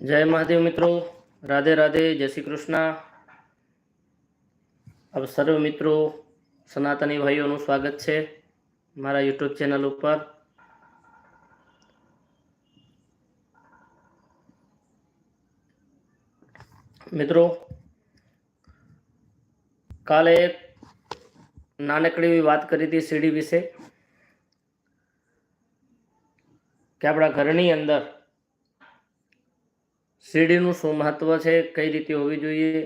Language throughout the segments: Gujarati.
જય મહાદેવ મિત્રો. રાધે રાધે, જય શ્રી કૃષ્ણ. આપ સર્વ મિત્રો, સનાતની ભાઈઓનું સ્વાગત છે મારા યુટ્યુબ ચેનલ ઉપર. મિત્રો, કાલે એક નાનકડી વાત કરી હતી સીડી વિશે. કે આપણા ઘરની અંદર સીડીનું શું મહત્વ છે? કઈ રીતે હોવી જોઈએ?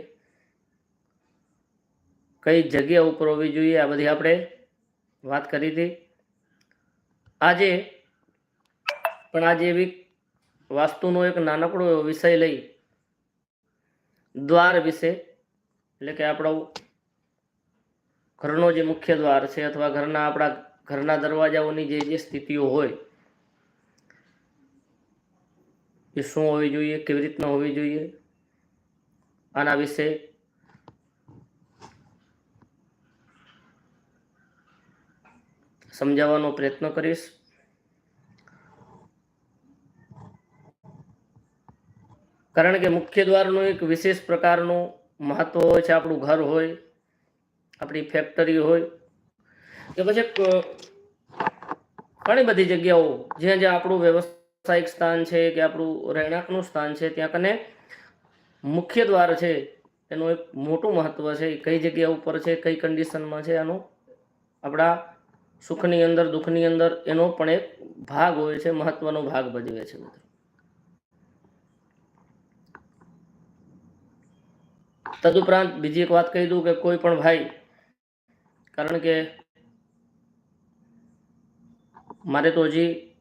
કઈ જગ્યા ઉપર હોવી જોઈએ? આ બધી આપણે વાત કરી હતી. આજે, પણ આજે એવી વાસ્તુનો એક નાનકડો એવો વિષય લઈ, દ્વાર વિશે, એટલે કે આપણો ઘરનો જે મુખ્ય દ્વાર છે, અથવા ઘરના આપણા ઘરના દરવાજાઓની જે જે સ્થિતિઓ હોય એ શું હોવી જોઈએ, કેવી રીતના હોવી જોઈએ, આના વિશે સમજાવવાનો પ્રયત્ન કરીશ. કારણ કે મુખ્ય દ્વારનું એક વિશેષ પ્રકારનું મહત્વ હોય છે, આપણું ઘર હોય, આપણી ફેક્ટરી હોય, કે પછી ક- ઘણી બધી જગ્યાઓ જ્યાં જ્યાં આપણું વ્યવસાયિક સ્થાન છે કે આપણું રહેણાંકનું સ્થાન છે, ત્યાં કને મુખ્ય દ્વાર છે, એનું એક મોટું મહત્વ છે કઈ જગ્યા ઉપર છે, કઈ કન્ડિશનમાં છે, આનું આપણા સુખની અંદર, દુઃખની અંદર એનો પણ એક ભાગ હોય છે, મહત્વનો ભાગ ભજવે છે મિત્રો. તદુપરાંત બીજી એક વાત કહી દઉં કે કોઈ પણ ભાઈ, કારણ કે મારે તો હજી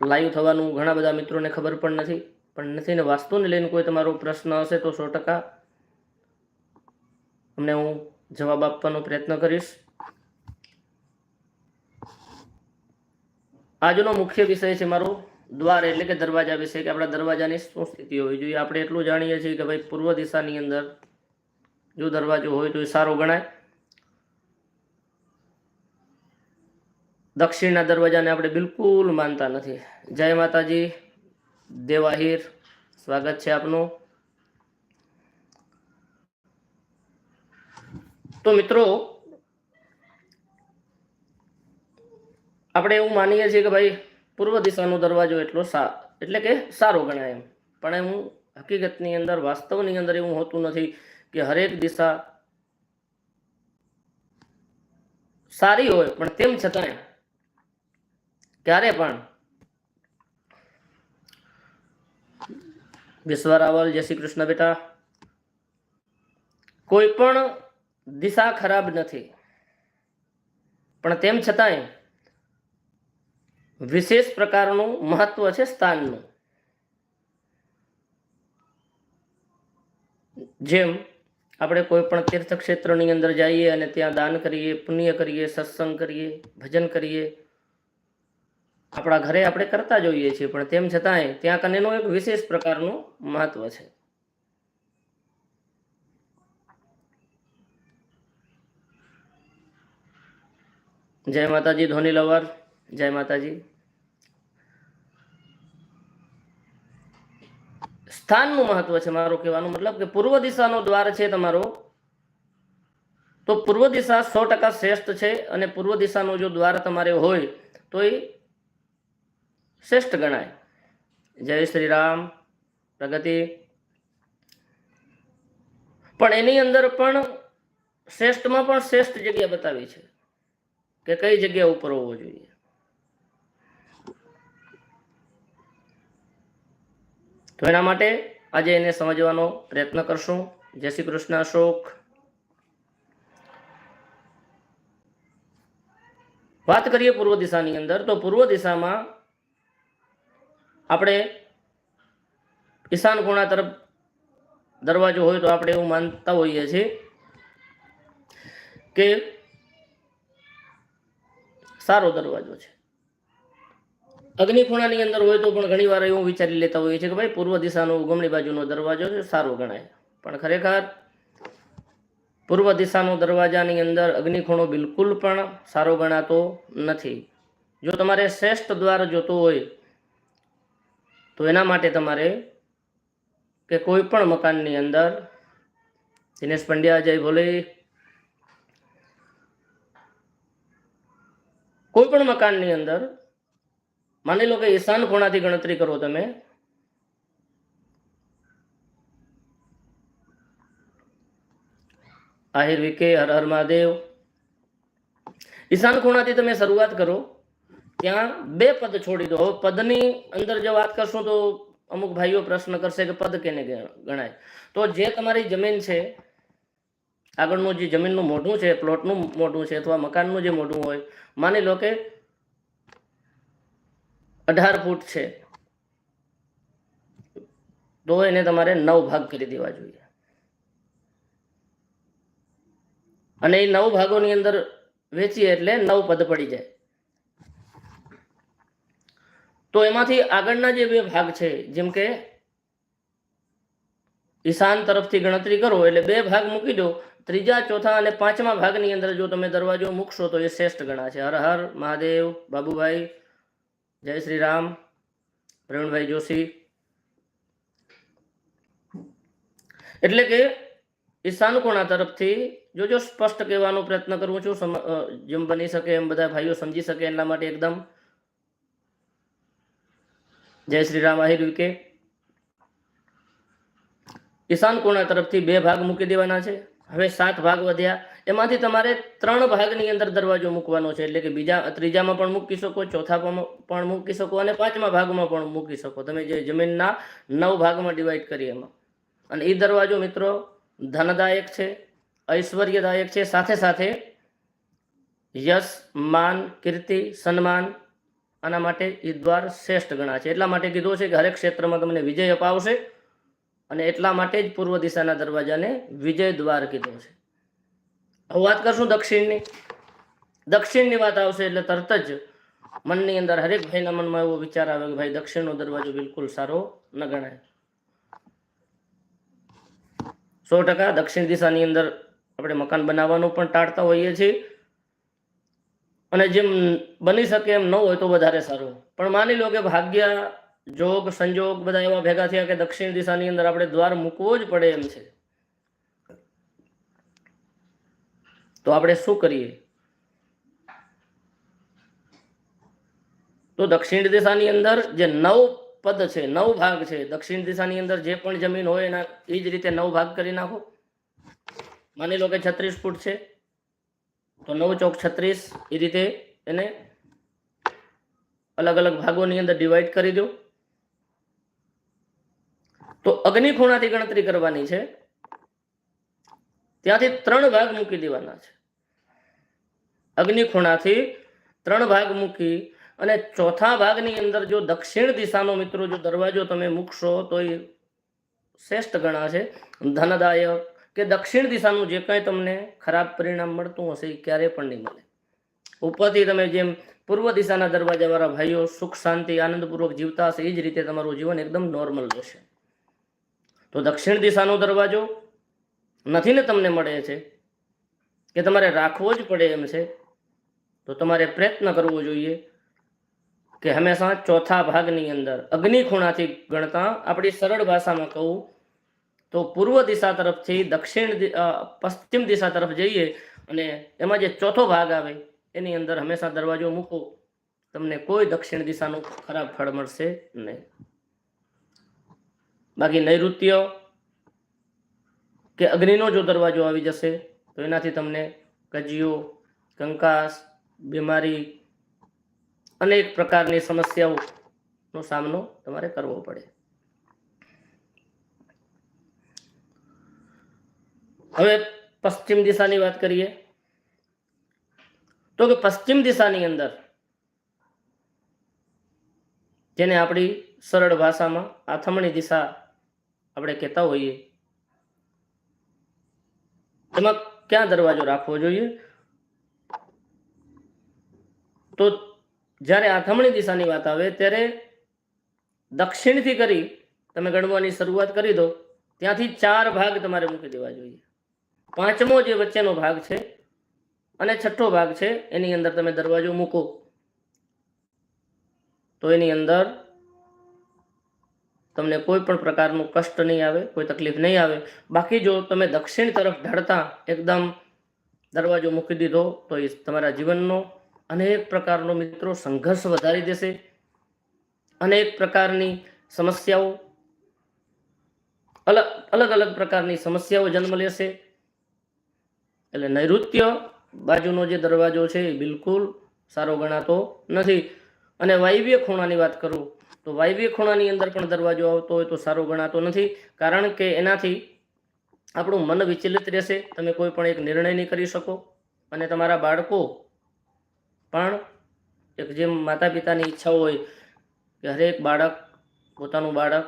લાઈવ થવાનું ઘણા બધા મિત્રોને ખબર પણ નથી. પણ નથી ને વાસ્તુને લઈને કોઈ તમારો પ્રશ્ન હશે તો સો ટકા અમને હું જવાબ આપવાનો પ્રયત્ન કરીશ. આજનો મુખ્ય વિષય છે મારો દ્વાર એટલે કે દરવાજા વિશે, કે આપણા દરવાજાની શું સ્થિતિ હોવી જોઈએ, આપણે એટલું જાણીએ છીએ કે ભાઈ પૂર્વ દિશાની અંદર જો દરવાજો હોય તો એ સારો ગણાય. દક્ષિણના દરવાજાને આપણે બિલકુલ માનતા નથી. જય માતાજી. દેવાહીર. સ્વાગત છે આપનું. તો મિત્રો, આપણે એવું માનીએ છીએ કે ભાઈ, પૂર્વ દિશાનો દરવાજો એટલો સા, એટલે કે સારો ગણાય એમ. પણ એમ હકીકતની અંદર, વાસ્તવની અંદર એવું હોતું નથી કે હરેક દિશા સારી હોય, પણ તેમ છતાંય ક્યારે પણ વિશ્વ રાવલ, જય શ્રી કૃષ્ણ બેટા. કોઈ પણ દિશા ખરાબ નથી. પણ તેમ છતાંય વિશેષ પ્રકારનું મહત્વ છે સ્થાનનું. જેમ આપણે કોઈ પણ તીર્થક્ષેત્રની અંદર જઈએ અને ત્યાં દાન કરીએ, પુણ્ય કરીએ, સત્સંગ કરીએ, ભજન કરીએ આપણા ઘરે આપણે કરતા જોઈએ છીએ, પણ તેમ છતાંય ત્યાં કનેનો એક વિશેષ પ્રકારનું મહત્વ છે. જય માતાજી ધોની લવર. જય માતાજી. સ્થાનનું મહત્વ છે મારો કહેવાનો મતલબ કે પૂર્વ દિશાનો દ્વાર છે તમારો. તો પૂર્વ દિશા સો ટકા શ્રેષ્ઠ છે અને પૂર્વ દિશાનો જો દ્વાર તમારે હોય, તો એ શ્રેષ્ઠ ગણાય. જય શ્રી રામ પ્રગતિ. પણ એની અંદર પણ શ્રેષ્ઠમાં પણ શ્રેષ્ઠ જગ્યા બતાવી છે કે કઈ જગ્યા ઉપર હોવો જોઈએ. તો એના માટે આજે એને સમજવાનો પ્રયત્ન કરશું. જય શ્રી કૃષ્ણ અશોક. વાત કરીએ પૂર્વ દિશાની અંદર. તો પૂર્વ દિશામાં આપણે ઈશાન ખૂણા તરફ દરવાજો હોય તો આપણે એવું માનતા હોઈએ છીએ કે સારો દરવાજો છે. અગ્નિ ખૂણાની અંદર હોય તો પણ ઘણી વાર એવું વિચારી લેતા હોઈએ છીએ કે ભાઈ પૂર્વ દિશાનો ઉગમણી બાજુનો દરવાજો છે, સારો ગણાય. પણ ખરેખર પૂર્વ દિશાનો દરવાજાની અંદર અગ્નિ ખૂણો બિલકુલ પણ સારો ગણાતો નથી. જો તમારે શ્રેષ્ઠ દ્વાર જોતો હોય તો એના માટે તમારે કે કોઈ પણ મકાનની અંદર દિનેશ પંડ્યા જય ભોલે, કોઈ પણ મકાનની અંદર, માની લો કે ઈશાન ખૂણાથી ગણતરી કરો તમે, આહિર વિકે, હર હર મહાદેવ, ઈશાન ખૂણાથી તમે શરૂઆત કરો ત્યાં બે પદ છોડી દો. પદની અંદર જો વાત કરશું તો અમુક ભાઈઓ પ્રશ્ન કરશે કે પદ કેને ગણાય. તો જે તમારી જમીન છે, આગળનું જે જમીનનું મોઢું છે, પ્લોટનું મોઢું છે અથવા મકાનનું જે મોઢું હોય, માની લો કે અઢાર ફૂટ છે, તો એને તમારે નવ ભાગ કરી દેવા જોઈએ. અને એ નવ ભાગોની અંદર વેચીએ એટલે નવ પદ પડી જાય. તો એમાંથી આગળના જે બે ભાગ છે, જેમ કે ઈશાન તરફથી ગણતરી કરો, એટલે બે ભાગ મૂકી દો, ત્રીજા, ચોથા અને પાંચમા ભાગની અંદર જો તમે દરવાજો મૂકશો તો એ શ્રેષ્ઠ ગણાશે. હર હર મહાદેવ, બાબુભાઈ, જય શ્રી રામ પ્રવીણભાઈ જોશી. એટલે કે ઈશાન કોણા તરફથી, જો જો સ્પષ્ટ કહેવાનો પ્રયત્ન કરું છું જેમ બની શકે એમ બધા ભાઈઓ સમજી શકે એના માટે એકદમ જય શ્રી રામ આહિર વિકે. ઈશાન કોણા તરફથી બે ભાગ મૂકી દેવાના છે. હવે સાત ભાગ વધ્યા. એમાંથી તમારે ત્રણ ભાગની અંદર દરવાજો મૂકવાનો છે. એટલે કે બીજા, ત્રીજામાં પણ મૂકી શકો, ચોથામાં પણ મૂકી શકો અને પાંચમા ભાગમાં પણ મૂકી શકો. તમે જે જમીનના નવ ભાગમાં ડિવાઈડ કરી એમાં. અને એ દરવાજો મિત્રો ધનદાયક છે, ઐશ્વર્યદાયક છે. સાથે સાથે યશ, માન, કીર્તિ, સન્માન આના માટે એ દ્વાર શ્રેષ્ઠ ગણા છે. એટલા માટે કીધું છે કે હરેક ક્ષેત્રમાં તમને વિજય અપાવશે અને એટલા માટે જ પૂર્વ દિશાના દરવાજાને વિજય દ્વાર કીધો છે. હવે વાત કરશું દક્ષિણની. દક્ષિણની વાત આવશે એટલે તરત જ મનની અંદર હરેક ભાઈના મનમાં એવો વિચાર આવે કે ભાઈ દક્ષિણનો દરવાજો બિલકુલ સારો ન ગણાય. સો ટકા દક્ષિણ દિશાની અંદર આપણે મકાન બનાવવાનું પણ ટાળતા હોઈએ છીએ. અને જેમ બની શકે એમ ન હોય તો વધારે સારું. પણ માની લો કે ભાગ્ય, જોગ, સંજોગ બધા એવા ભેગા થયા કે દક્ષિણ દિશાની અંદર આપણે દ્વાર મૂકવો જ પડે એમ છે. તો આપણે શું કરીએ? તો દક્ષિણ દિશાની અંદર જે નવ પદ છે, નવ ભાગ છે, દક્ષિણ દિશાની અંદર જે પણ જમીન હોય એના, એ જ રીતે નવ ભાગ કરી નાખો. માની લો કે છત્રીસ ફૂટ છે. તો નવ ચોક છત્રીસ એ રીતે એને અલગ અલગ ભાગોની અંદર ડિવાઈડ કરી દો. તો અગ્નિ ખૂણાથી ગણતરી કરવાની છે. ત્યાંથી ત્રણ ભાગ મૂકી દેવાના છે. અગ્નિ ખૂણાથી ત્રણ ભાગ મૂકી અને ચોથા ભાગની અંદર જો દક્ષિણ દિશાનો મિત્રો, જો દરવાજો તમે મૂકશો તો એ શ્રેષ્ઠ ગણાશે. ધનદાયક કે દક્ષિણ દિશાનું જે કંઈ તમને ખરાબ પરિણામ મળતું હશે એ ક્યારેય પણ નહીં મળે. ઉપરથી તમે જેમ પૂર્વ દિશાના દરવાજાવાળા ભાઈઓ સુખ, શાંતિ, આનંદપૂર્વક જીવતા હશે, એ જ રીતે તમારું જીવન એકદમ નોર્મલ રહેશે. તો દક્ષિણ દિશાનો દરવાજો નથી ને તમને મળે છે, કે તમારે રાખવો જ પડે એમ છે, તો તમારે પ્રયત્ન કરવો જોઈએ કે હંમેશા ચોથા ભાગની અંદર અગ્નિ ખૂણાથી ગણતા આપણી સરળ ભાષામાં કહું તો પૂર્વ દિશા તરફથી દક્ષિણ પશ્ચિમ દિશા તરફ જઈએ અને એમાં જે ચોથો ભાગ આવે, એની અંદર હંમેશા દરવાજો મૂકો, તમને કોઈ દક્ષિણ દિશાનું ખરાબ ફળ મળશે નહીં. બાકી નૈઋત્ય કે અગ્નિનો જો દરવાજો આવી જશે, તો એનાથી તમને કજિયો કંકાસ, બીમારી અનેક પ્રકારની સમસ્યાઓનો સામનો તમારે કરવો પડે. હવે પશ્ચિમ દિશાની વાત કરીએ. તો કે પશ્ચિમ દિશાની અંદર, જેને આપણી સરળ ભાષામાં આથમણી દિશા આપણે કહેતા હોઈએ, એમાં ક્યાં દરવાજો રાખવો જોઈએ? તો જ્યારે આથમણી દિશાની વાત આવે, ત્યારે દક્ષિણથી કરી તમે ગણવાની શરૂઆત કરી દો, ત્યાંથી ચાર ભાગ તમારે મૂકી દેવા જોઈએ. પાંચમો જે વચ્ચેનો ભાગ છે અને છઠ્ઠો ભાગ છે, એની અંદર તમે દરવાજો મૂકો. તો એની અંદર તમને કોઈ પણ પ્રકારનું કષ્ટ નહીં આવે, કોઈ તકલીફ નહીં આવે. બાકી જો તમે દક્ષિણ તરફ ઢળતા એકદમ દરવાજો મૂકી દીધો, તો એ તમારા જીવનનો અનેક પ્રકારનો મિત્રો સંઘર્ષ વધારી દેશે. અનેક પ્રકારની સમસ્યાઓ અલગ અલગ અલગ પ્રકારની સમસ્યાઓ જન્મ લેશે. એટલે નૈઋત્ય બાજુનો જે દરવાજો છે એ બિલકુલ સારો ગણાતો નથી. અને વાયવ્ય ખૂણાની વાત કરું, તો વાયવ્ય ખૂણાની અંદર પણ દરવાજો આવતો હોય તો સારો ગણાતો નથી. કારણ કે એનાથી આપણું મન વિચલિત રહેશે. તમે કોઈ પણ એક નિર્ણય નહીં કરી શકો. અને તમારા બાળકો પણ એક જેમ માતા પિતાની ઈચ્છા હોય કે હરેક બાળક પોતાનું બાળક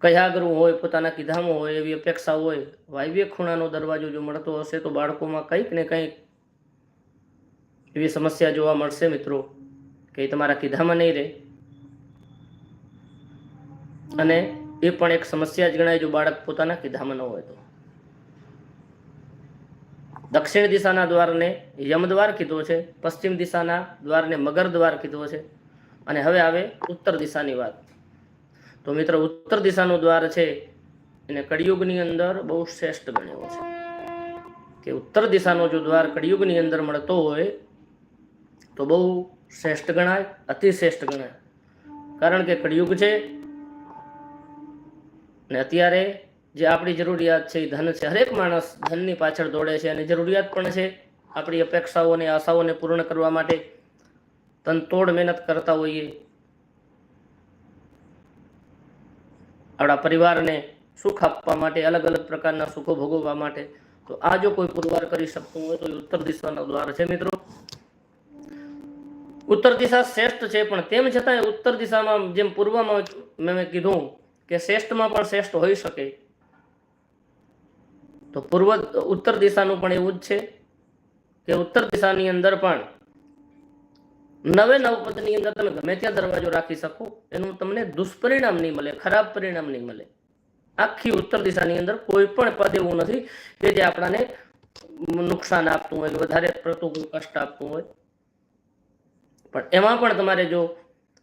કયા ગ્રહ હોય, પોતાના કીધામાં હોય, એવી અપેક્ષા હોય, વાયવ્ય ખૂણાનો દરવાજો જો મળતો હશે તો બાળકોમાં કંઈક ને કંઈક એવી સમસ્યા જોવા મળશે મિત્રો, કે તમારા કીધામાં નહીં રહે. અને એ પણ એક સમસ્યા જ ગણાય જો બાળક પોતાના કીધામાં ન હોય તો. દક્ષિણ દિશાના દ્વારને યમદ્વાર કીધો છે, પશ્ચિમ દિશાના દ્વારને મગર દ્વાર કીધો છે, અને હવે આવે ઉત્તર દિશાની વાત. તો મિત્ર, ઉત્તર દિશાનો દ્વાર છે એને કળિયુગની અંદર બહુ શ્રેષ્ઠ ગણ્યો છે. કે ઉત્તર દિશાનો જો દ્વાર કળિયુગની અંદર મળતો હોય, તો બહુ શ્રેષ્ઠ ગણાય અતિ શ્રેષ્ઠ ગણાય. કારણ કે કળિયુગ છે ને અત્યારે જે આપણી જરૂરિયાત છે એ ધન છે. હરેક માણસ ધનની પાછળ દોડે છે અને જરૂરિયાત પણ છે આપણી અપેક્ષાઓ અને આશાઓને પૂર્ણ કરવા માટે. તનતોડ મહેનત કરતા હોઈએ આપણા પરિવારને સુખ આપવા માટે અલગ અલગ પ્રકારના સુખો ભોગવવા માટે. તો આ જો કોઈ પુરવાર કરી શકતું હોય તો ઉત્તર દિશાનો દ્વાર છે મિત્રો. ઉત્તર દિશા શ્રેષ્ઠ છે, પણ તેમ છતાં ઉત્તર દિશામાં જેમ પૂર્વમાં મેં કીધું કે શ્રેષ્ઠમાં પણ શ્રેષ્ઠ હોઈ શકે. તો પૂર્વ ઉત્તર દિશાનું પણ એવું જ છે કે ઉત્તર દિશાની અંદર પણ નવે નવ પદની અંદર તમે ગમે ત્યાં દરવાજો રાખી શકો, એનું તમને દુષ્પરિણામ નહીં મળે, ખરાબ પરિણામ નહીં મળે. આખી ઉત્તર દિશાની અંદર કોઈ પણ પદ એવું નથી કે જે આપણાને નુકસાન આપતું હોય વધારે પ્રતિકૂળ કષ્ટ આપતું હોય. પણ એમાં પણ તમારે જો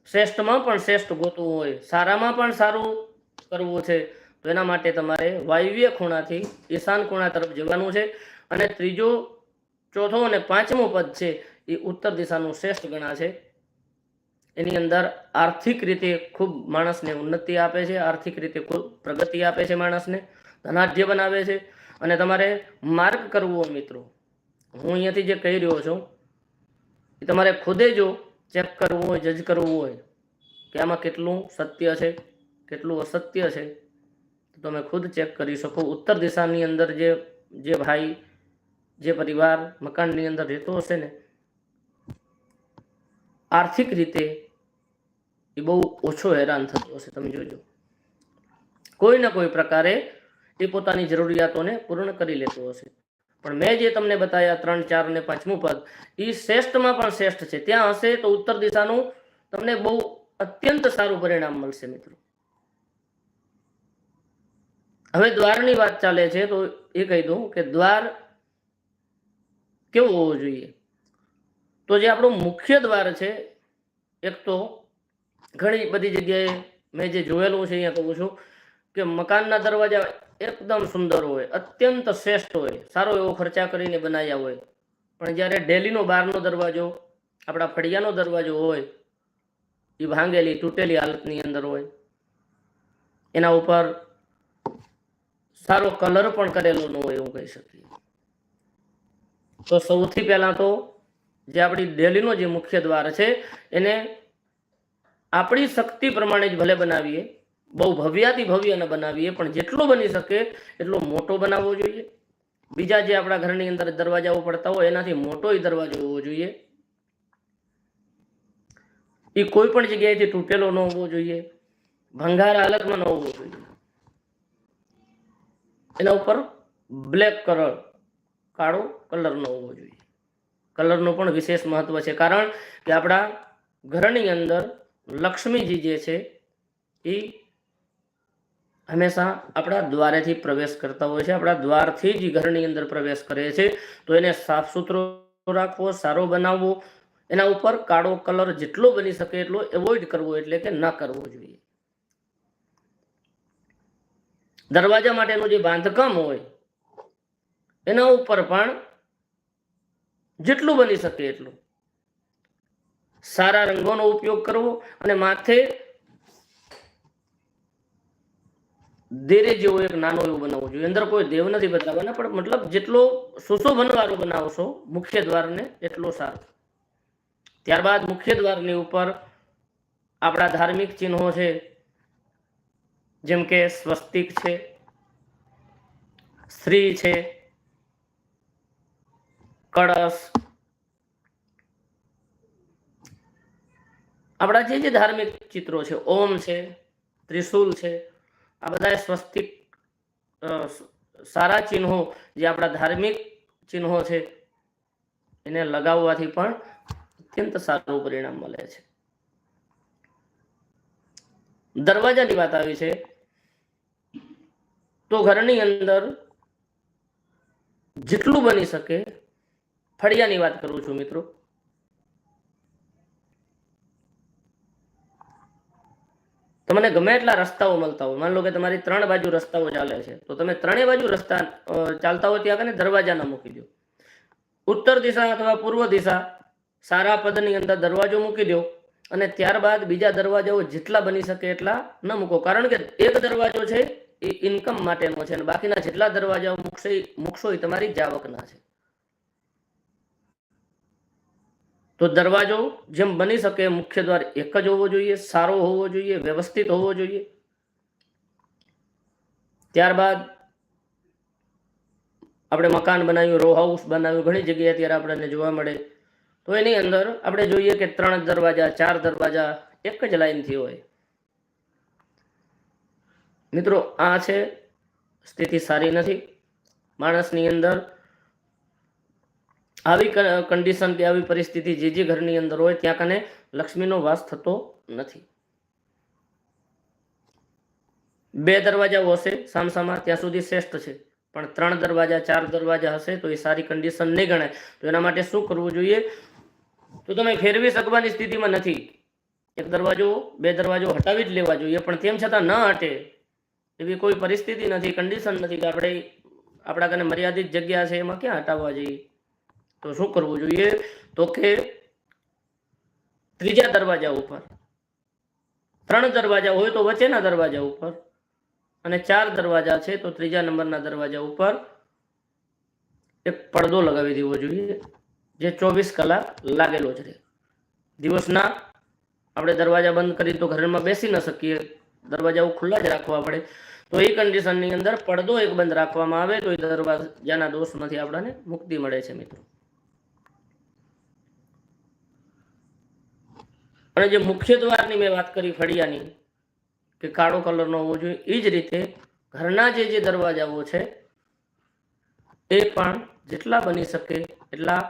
શ્રેષ્ઠમાં પણ શ્રેષ્ઠ ગોતવું હોય, સારામાં પણ સારું કરવું છે, તો એના માટે તમારે વાયવ્ય ખૂણાથી ઈશાન ખૂણા તરફ જવાનું છે. અને ત્રીજો, ચોથો અને પાંચમો પદ છે એ ઉત્તર દિશાનું શ્રેષ્ઠ ગણા છે. એની અંદર આર્થિક રીતે ખૂબ માણસને ઉન્નતિ આપે છે, આર્થિક રીતે ખૂબ પ્રગતિ આપે છે માણસને, ધનાઢ્ય બનાવે છે. અને તમારે માર્ગ કરવો મિત્રો, હું અહીંયાથી જે કહી રહ્યો છું, એ તમારે ખુદે જો ચેક કરવું હોય, જજ કરવું હોય, કે આમાં કેટલું સત્ય છે, કેટલું અસત્ય છે તમે ખુદ ચેક કરી શકો. ઉત્તર દિશાની અંદર જે જે ભાઈ, જે પરિવાર, મકાનની અંદર રહેતો હશે ને આર્થિક રીતે એ બહુ ઓછો હેરાન થતો હશે, તમે જોજો. કોઈ ના કોઈ પ્રકારે એ પોતાની જરૂરિયાતોને પૂર્ણ કરી લેતો હશે. પણ મેં જે તમને બતાવ્યા ત્રણ, ચાર અને પાંચમું પદ એ શ્રેષ્ઠમાં પણ શ્રેષ્ઠ છે. ત્યાં હશે તો ઉત્તર દિશાનું તમને બહુ અત્યંત સારું પરિણામ મળશે, મિત્રો. હવે દ્વારની વાત ચાલે છે તો એ કહી દઉં કે દ્વાર કેવો હોવો જોઈએ? તો જે આપણું મુખ્ય દ્વાર છે, એક તો ઘણી બધી જગ્યાએ મેં જે જોયેલું છે અહીંયા કહું છું કે મકાનના દરવાજા એકદમ સુંદર હોય, અત્યંત શ્રેષ્ઠ હોય, સારો એવો ખર્ચા કરીને બનાવ્યા હોય. પણ જ્યારે ડેલીનો બહારનો દરવાજો, આપણા ફળિયાનો દરવાજો હોય, એ ભાંગેલી, તૂટેલી હાલતની અંદર હોય, એના ઉપર સારો કલર પણ કરેલો ન હોય એવું કહી શકીએ. તો સૌથી પહેલાં તો જે આપણી ડેલીનો જે મુખ્ય દ્વાર છે, એને આપણી શક્તિ પ્રમાણે જ ભલે બનાવીએ, બહુ ભવ્યાથી ભવ્ય ન બનાવીએ, પણ જેટલો બની શકે એટલો મોટો બનાવવો જોઈએ. બીજા જે આપણા ઘરની અંદર દરવાજાઓ પડતા હોય, એનાથી મોટો દરવાજો હોવો જોઈએ. એ કોઈ પણ જગ્યાએથી તૂટેલો ન હોવો જોઈએ. ભંગાર હાલતમાં ન હોવો જોઈએ. એના ઉપર બ્લેક કલર કાળો કલર ન હોવો જોઈએ. કલરનું પણ વિશેષ મહત્વ છે. કારણ કે આપણા ઘરની અંદર લક્ષ્મીજી જે છે એ હંમેશા આપણા દ્વારેથી પ્રવેશ કરતા હોય છે. આપણા દ્વારથી જ ઘરની અંદર પ્રવેશ કરે છે. તો એને સાફ સુથરો રાખવો, સારો બનાવવો, એના ઉપર કાળો કલર જેટલો બની શકે એટલો એવોઇડ કરવો એટલે કે ન કરવો જોઈએ. દરવાજા માટેનું જે બાંધકામ હોય, એના ઉપર પણ જેટલું બની શકે એટલું. સારા રંગોનો ઉપયોગ કરવો અને માથે દેરે જેવો એક નાનો એવું બનાવવો જોઈએ. અંદર કોઈ દેવ નથી બતાવવાના, પણ મતલબ જેટલો સુશોભન વાળો બનાવશો મુખ્ય દ્વારને એટલો સારો. ત્યારબાદ મુખ્ય દ્વારની ઉપર આપણા ધાર્મિક ચિહ્નો છે, જેમ કે સ્વસ્તિક છે, સ્ત્રી છે કળશ. આપણા જે જે ધાર્મિક ચિત્રો છે, ઓમ છે, ત્રિશુલ છે, આ બધા સ્વસ્તિક સારા ચિહ્નો જે આપણા ધાર્મિક ચિહ્નો છે, એને લગાવવાથી પણ અત્યંત સારું પરિણામ મળે છે. દરવાજાની વાત આવી છે, તો ઘરની અંદર જેટલું બની શકે ફળિયાની વાત કરું છું, મિત્રો. તમને ગમે એટલા રસ્તાઓ મળતા હોય, માન લો કે તમારી ત્રણ બાજુ રસ્તાઓ ચાલે છે, તો તમે ત્રણેય બાજુ રસ્તા ચાલતા હોય ત્યાં કને દરવાજા ન મૂકી દો. ઉત્તર દિશા અથવા પૂર્વ દિશા સારા પદની અંદર દરવાજો મૂકી દો અને ત્યારબાદ બીજા દરવાજાઓ જેટલા બની શકે એટલા ન મૂકો. કારણ કે એક દરવાજો છે એ ઇન્કમ માટેનો છે અને બાકીના જેટલા દરવાજાઓ મૂકશે મૂકશો એ તમારી જાવકના છે. તો દરવાજો જેમ બની શકે મુખ્ય દ્વાર એક જ હોવો જોઈએ, સારો હોવો જોઈએ, વ્યવસ્થિત હોવો જોઈએ. ત્યારબાદ આપણે મકાન બનાવ્યું રો હાઉસ બનાવ્યું, ઘણી જગ્યાએ અત્યારે આપણને જોવા મળે. તો એની અંદર આપણે જોઈએ કે ત્રણ દરવાજા, ચાર દરવાજા, એક જ લાઈનથી હોય. મિત્રો, આ છે, સ્થિતિ સારી નથી. માણસની અંદર આવી કન્ડિશન કે આવી પરિસ્થિતિ જે જે ઘરની અંદર હોય ત્યાં કને લક્ષ્મીનો વાસ થતો નથી. બે દરવાજાઓ હશે સામસામા, ત્યાં સુધી શ્રેષ્ઠ છે. પણ ત્રણ દરવાજા, ચાર દરવાજા હશે તો એ સારી કન્ડિશન નહીં ગણાય. તો એના માટે શું કરવું જોઈએ? તો તમે ફેરવી શકવાની સ્થિતિમાં નથી. એક દરવાજો, બે દરવાજો હટાવી જ લેવા જોઈએ, પણ તેમ છતાં ન હટે એવી કોઈ પરિસ્થિતિ નથી કન્ડિશન નથી કે આપણે, આપણા કને મર્યાદિત જગ્યા છે એમાં ક્યાં હટાવવા જઈએ? તો શું કરવું જોઈએ? તો કે ત્રીજા દરવાજા ઉપર. ત્રણ દરવાજા હોય તો વચ્ચેના દરવાજા ઉપર અને ચાર દરવાજા છે તો ત્રીજા નંબરના દરવાજા ઉપર એક પડદો લગાવી દેવો જોઈએ, જે ચોવીસ કલાક લાગેલો રહે. દિવસના આપણે દરવાજા બંધ કરી તો ઘરમાં બેસી ન શકીએ, દરવાજાઓ ખુલ્લા જ રાખવા પડે. તો એ કન્ડિશનની અંદર પડદો એક બંધ રાખવામાં આવે તો એ દરવાજાના દોષમાંથી આપણને મુક્તિ મળે છે મિત્રો. અને જે મુખ્ય દ્વારની મેં વાત કરી ફળિયાની, કે કાળો કલરનો હોવો જોઈએ એ જ રીતે ઘરના જે જે દરવાજાઓ છે, એ પણ જેટલા બની શકે એટલા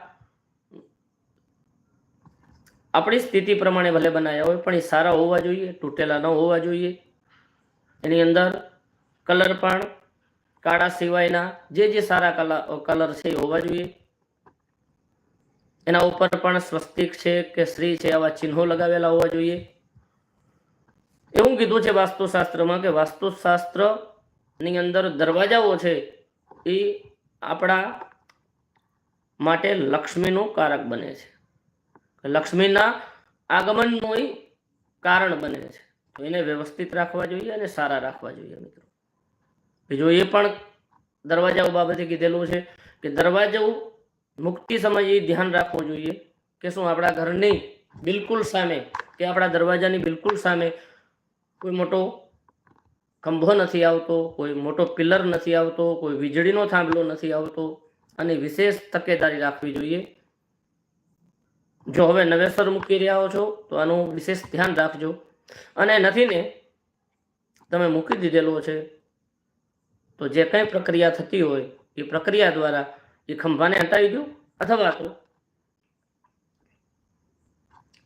આપણી સ્થિતિ પ્રમાણે ભલે બનાવ્યા હોય, પણ એ સારા હોવા જોઈએ, તૂટેલા ન હોવા જોઈએ. એની અંદર કલર પણ કાળા સિવાયના જે જે સારા કલર કલર છે એ હોવા જોઈએ. એના ઉપર પણ સ્વસ્તિક છે કે શ્રી છે, આવા ચિહ્નો લગાવેલા હોવા જોઈએ. એવું કીધું છે વાસ્તુશાસ્ત્રમાં કે વાસ્તુશાસ્ત્રની અંદર દરવાજાઓ છે એ આપણા માટે લક્ષ્મીનું કારક બને છે. લક્ષ્મીના આગમનનું એ કારણ બને છે. તો એને વ્યવસ્થિત રાખવા જોઈએ અને સારા રાખવા જોઈએ મિત્રો. બીજું એ પણ દરવાજાઓ બાબતે કીધેલું છે કે દરવાજાઓ મુક્તિ સમયે ધ્યાન રાખવું જોઈએ કે શું આપણા ઘરની બિલકુલ સામે કે આપણા દરવાજાની બિલકુલ સામે કોઈ મોટો ખંભો નથી આવતો, કોઈ મોટો પિલર નથી આવતો, કોઈ વીજળીનો થાંભલો નથી આવતો અને વિશેષ તકેદારી રાખવી જોઈએ. જો હવે નવેસર મૂકી રહ્યા છો તો આનું વિશેષ ધ્યાન રાખજો. અને નથી ને તમે મૂકી દીધેલો છે, તો જે કંઈ પ્રક્રિયા થતી હોય એ પ્રક્રિયા દ્વારા એ ખંભાને હટાવી દો અથવા તો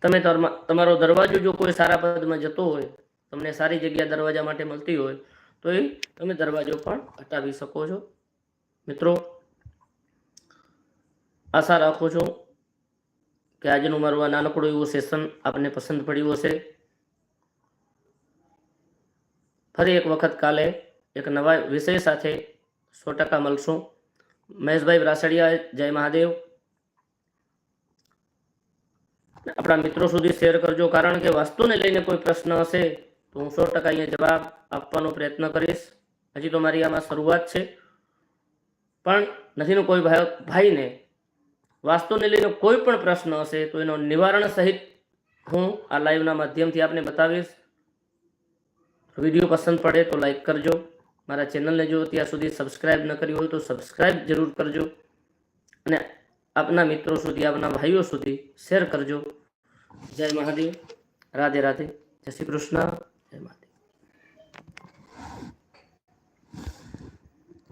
તમે તમા- તમારો દરવાજો જો કોઈ સારા પદમાં જતો હોય, તમને સારી જગ્યા દરવાજા માટે મળતી હોય, તો એ તમે દરવાજો પણ હટાવી શકો છો. મિત્રો, આશા રાખું છું કે આજનું મારું આ નાનકડું એવું સેશન આપને પસંદ પડ્યું હશે. ફરી એક વખત કાલે એક નવા વિષય સાથે સો ટકા મળશું. મહેશભાઈ રાસડિયા જય મહાદેવ. આપણા મિત્રો સુધી શેર કરજો, કારણ કે વસ્તુને લઈને કોઈ પ્રશ્ન હશે, તો હું સો ટકા અહીંયા જવાબ આપવાનો પ્રયત્ન કરીશ. હજી તો મારી આમાં શરૂઆત છે. પણ નથીનો કોઈ ભાઈ ભાઈને વાસ્તુને લઈને કોઈ પણ પ્રશ્ન હશે, તો એનો નિવારણ સહિત હું આ લાઈવના માધ્યમથી આપને બતાવીશ. વીડિયો પસંદ પડે તો લાઈક કરજો. મારા ચેનલને જો ત્યાં સુધી સબસ્ક્રાઇબ ન કરી હોય તો સબસ્ક્રાઇબ જરૂર કરજો અને આપના મિત્રો સુધી, આપના ભાઈઓ સુધી શેર કરજો. જય મહાદેવ. રાધે રાધે. જય શ્રી કૃષ્ણ. જય મહાદેવ.